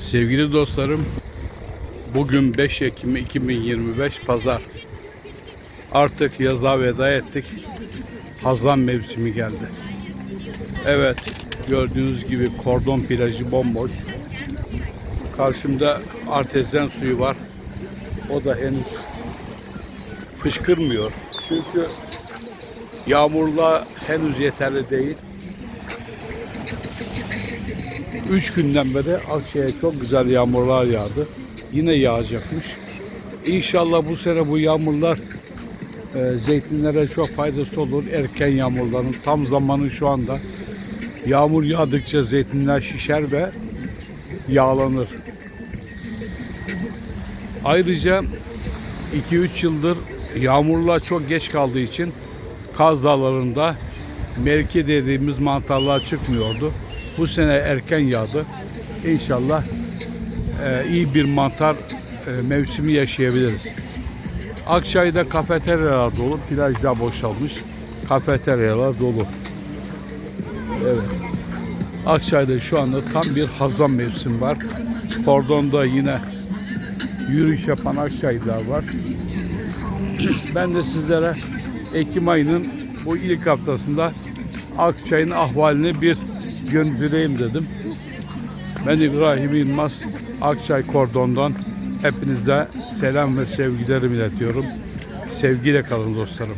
Sevgili dostlarım, bugün 5 Ekim 2025 Pazar. Artık yaza veda ettik. Hazan mevsimi geldi. Evet, gördüğünüz gibi kordon plajı bomboş. Karşımda artezyen suyu var. O da henüz fışkırmıyor. Çünkü yağmurla henüz yeterli değil. Üç günden beri Akya'ya çok güzel yağmurlar yağdı. Yine yağacakmış. İnşallah bu sene bu yağmurlar e, zeytinlere çok faydası olur. Erken yağmurların tam zamanı şu anda. Yağmur yağdıkça zeytinler şişer ve yağlanır. Ayrıca 2-3 yıldır yağmurlar çok geç kaldığı için Kaz Dağları'nda merke dediğimiz mantarlar çıkmıyordu. Bu sene erken yağdı. İnşallah e, iyi bir mantar e, mevsimi yaşayabiliriz. Akçay'da kafeteryalar dolu, plajlar boşalmış. Kafeteryalar dolu. Evet. Akçay'da şu anda tam bir hazan mevsimi var. Kordonda yine yürüyüş yapan Akçaylılar var. Ben de sizlere Ekim ayının bu ilk haftasında Akçay'ın ahvalini bir göndereyim dedim. Ben İbrahim Yılmaz Akçay Kordon'dan hepinize selam ve sevgilerimi iletiyorum. Sevgiyle kalın dostlarım.